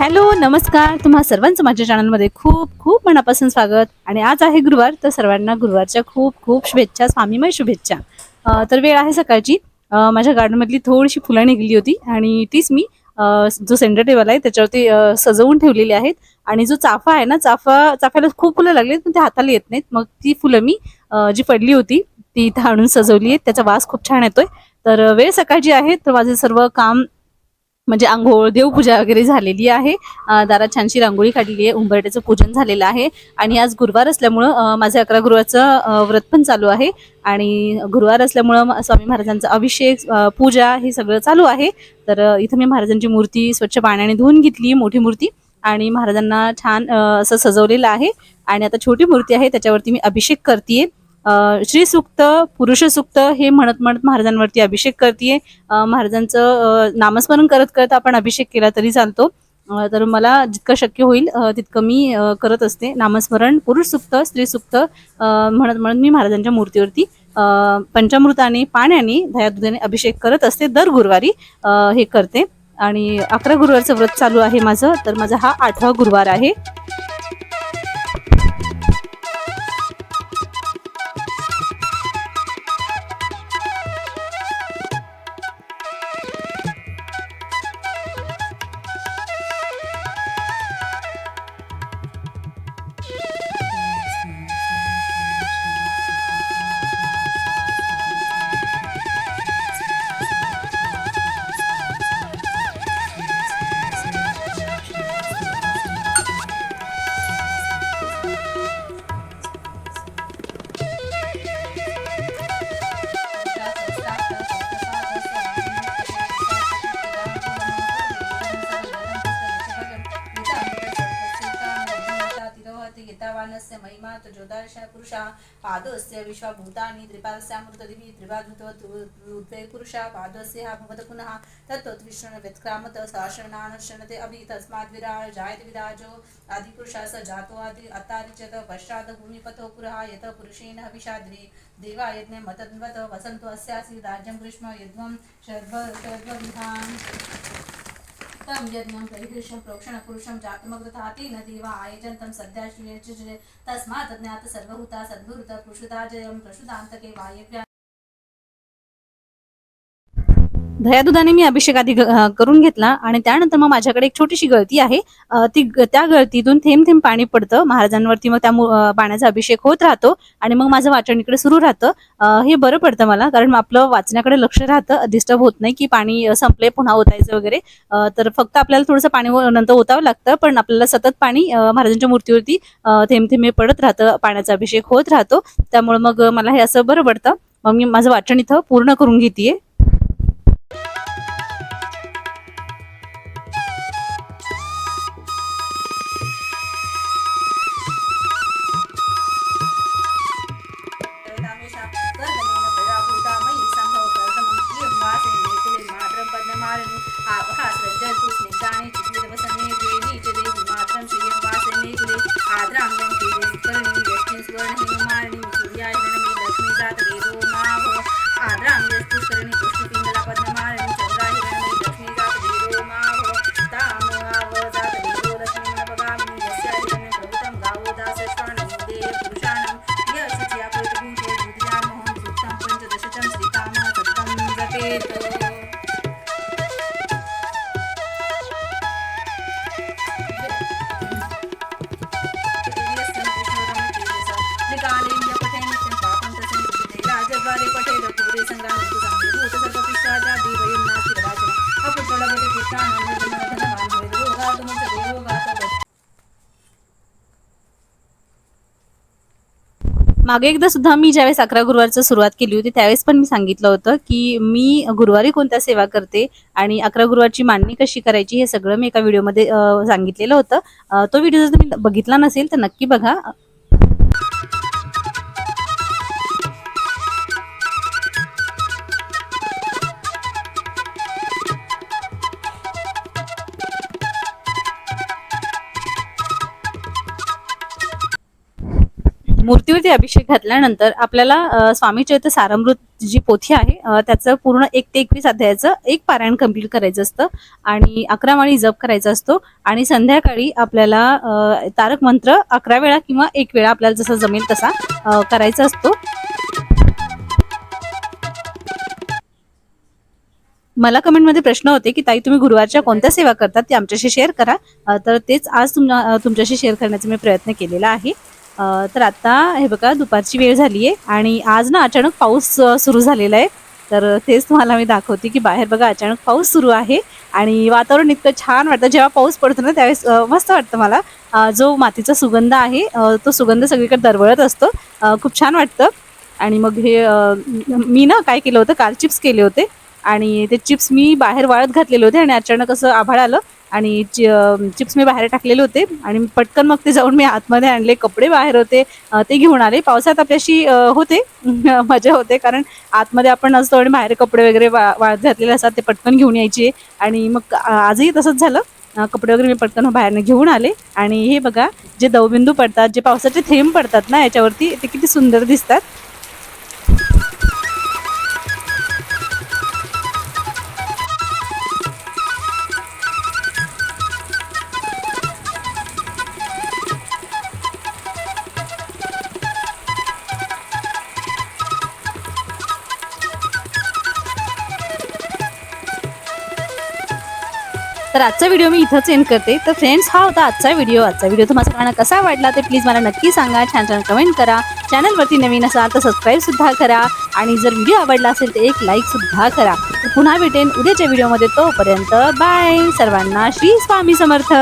Hello नमस्कार. तुम्हा सर्वांचं माझ्या चॅनलमध्ये खूप खूप मनापासून स्वागत. आणि आज आहे गुरुवार तर सर्वांना गुरुवारच्या खूप खूप शुभेच्छा स्वामीमय शुभेच्छा. तर वेळ आहे सकाळची. माझ्या गार्डनमधली थोडीशी फुलं निघली होती आणि तीच मी जो सेंटर टेबल आहे त्याच्यावरती सजवून ठेवलेली आहेत. आणि जो चाफा आहे ना चाफा चाफ्याला खूप फुलं लागली पण ते हाताला येत नाहीत. मग ती फुलं मी जी पडली होती ती इथं आणून सजवली आहेत. त्याचा वास खूप छान येतोय. तर वेळ सकाळची आहे तर माझे सर्व काम म्हणजे आंघोळ देवपूजा वगैरे झालेली आहे. दारात छानशी रांगोळी काढलेली आहे. उंबरट्याचं पूजन झालेलं आहे. आणि आज गुरुवार असल्यामुळं अं, माझं अकरा गुरुवारचं व्रत पण चालू आहे. आणि गुरुवार असल्यामुळं स्वामी महाराजांचा अभिषेक पूजा हे सगळं चालू आहे. तर इथं मी महाराजांची मूर्ती स्वच्छ पाण्याने धुवून घेतली मोठी मूर्ती. आणि महाराजांना छान असं सजवलेलं आहे. आणि आता छोटी मूर्ती आहे. त्याच्यावरती मी अभिषेक करते श्री सुक्त पुरुष सुक्त हे म्हणत म्हणत महाराजांवरती अभिषेक करतेय. महाराजांचं नामस्मरण करत करत आपण अभिषेक केला तरी चालतो. तर मला जितकं शक्य होईल तितकं मी करत असते. नामस्मरण पुरुष सुक्त स्त्री सुक्त म्हणत म्हणत मी महाराजांच्या मूर्तीवरती पंचामृताने पाण्याने दया दुधाने अभिषेक करत असते. दर गुरुवारी हे करते. आणि अकरा गुरुवारचं व्रत चालू आहे माझं. तर माझा हा आठवा गुरुवार आहे. गीतावानस्य महिमा जोदार्श पुरुषा पादस्य विश्वभूतानि त्रिपादस्यामृतदिवि त्रिपादुते पुरुषा पादस्य भवत पुनः तत्त्वविष्णु व्यत्क्रामत शासनानशनते अभि तस्माद् विराज जायते विराजो आदिपुरुषा स जातो आदि अतारिचत पश्चात् भूमिपतो पुरः यत पुरुषेण हविषाद्रि देवा यज्ञ मतन्वत वसन्तो अस्यासि राज्यं ग्रीष्म यद्वं शर्व शर्वविधान्। तं यज्ञं परिहृष्यं प्रोक्षण पुरुषं जातमग् तथा तेन देवा आयजन्तं सद्या श्रियचे तस्मात् ज्ञात सर्वभूता सद्गुरुत पुरुषुता जयं प्रसुतान्तके वायव्या। दह्यादुधाने मी अभिषेक आधी करून घेतला आणि त्यानंतर मग माझ्याकडे एक छोटीशी गळती आहे. ती त्या गळतीतून थेंब थेंब पाणी पडतं. महाराजांवरती मग त्या पाण्याचा अभिषेक होत राहतो आणि मग माझं वाचन इकडे सुरू राहतं. हे बरं पडतं मला कारण आपलं वाचण्याकडे लक्ष राहतं. डिस्टर्ब होत नाही की पाणी संपले पुन्हा ओतायचं वगैरे. तर फक्त आपल्याला थोडंसं पाणी नंतर ओतावं लागतं पण आपल्याला सतत पाणी महाराजांच्या मूर्तीवरती थेंब थेंब पडत राहतं. पाण्याचा अभिषेक होत राहतो. त्यामुळे मग मला हे असं बरं पडतं. मग मी माझं वाचन इथं पूर्ण करून घेते मागे एकदा सुद्धा मी ज्यावेळेस अकरा गुरुवारचं सुरुवात केली होती त्यावेळेस पण मी सांगितलं होतं की मी गुरुवारी कोणत्या सेवा करते आणि अकरा गुरुवारची मांडणी कशी करायची हे सगळं मी एका व्हिडिओमध्ये सांगितलेलं होतं. तो व्हिडिओ जर तुम्ही बघितला नसेल तर नक्की बघा. मूर्तीवरती अभिषेक घातल्यानंतर आपल्याला स्वामी चैत्र सारामृत जी पोथी आहे त्याचं पूर्ण एक ते एकवीस अध्यायाचं एक पारायण कंप्लीट करायचं असतं आणि अकरा माळी जप करायचा असतो आणि संध्याकाळी आपल्याला तारक मंत्र अकरा वेळा किंवा एक वेळा आपल्याला जसा जमेल तसा करायचा असतो. मला कमेंटमध्ये प्रश्न होते की ताई तुम्ही गुरुवारच्या कोणत्या सेवा करतात? ते आमच्याशी शेअर करा. तर तेच आज तुमच्या तुमच्याशी शेअर करण्याचा मी प्रयत्न केलेला आहे. तर आता हे बघा दुपारची वेळ झाली आहे आणि आज ना अचानक पाऊस सुरू झालेला आहे. तर तेच तुम्हाला मी दाखवते की बाहेर बघा अचानक पाऊस सुरू आहे आणि वातावरण इतकं छान वाटतं. जेव्हा पाऊस पडतो ना त्यावेळेस मस्त वाटतं मला. जो मातीचा सुगंध आहे तो सुगंध सगळीकडे दरवळत असतो. खूप छान वाटतं. आणि मग हे मी ना काय केलं होतं काल चिप्स केले होते. आणि ते चिप्स मी बाहेर वाळत घातलेले होते आणि अचानक असं आभाळ आलं. आणि चि चिप्स मी बाहेर टाकलेले होते आणि पटकन मग ते जाऊन मी आतमध्ये आणले. कपडे बाहेर होते ते घेऊन आले. पावसात आपल्याशी होते मजा होते कारण आतमध्ये आपण असतो आणि बाहेर कपडे वगैरे वा वाळत घातलेले असतात ते पटकन घेऊन यायचे. आणि मग आजही तसंच झालं. कपडे वगैरे मी पटकन बाहेरनं घेऊन आले. आणि हे बघा जे दवबिंदू पडतात जे पावसाचे थेंब पडतात ना याच्यावरती ते किती सुंदर दिसतात. तर आजचा व्हिडिओ मी इथंच एंड करते. तर फ्रेंड्स हा होता आजचा व्हिडिओ आजचा व्हिडिओ तुम्हाला सगळ्यांना कसा वाटला ते प्लीज मला नक्की सांगा. छान छान कमेंट करा. चॅनलवरती नवीन असाल तर सबस्क्राईबसुद्धा करा. आणि जर व्हिडिओ आवडला असेल तर एक लाईकसुद्धा करा. तर पुन्हा भेटेन उद्याच्या व्हिडिओमध्ये तोपर्यंत बाय सर्वांना श्री स्वामी समर्थ.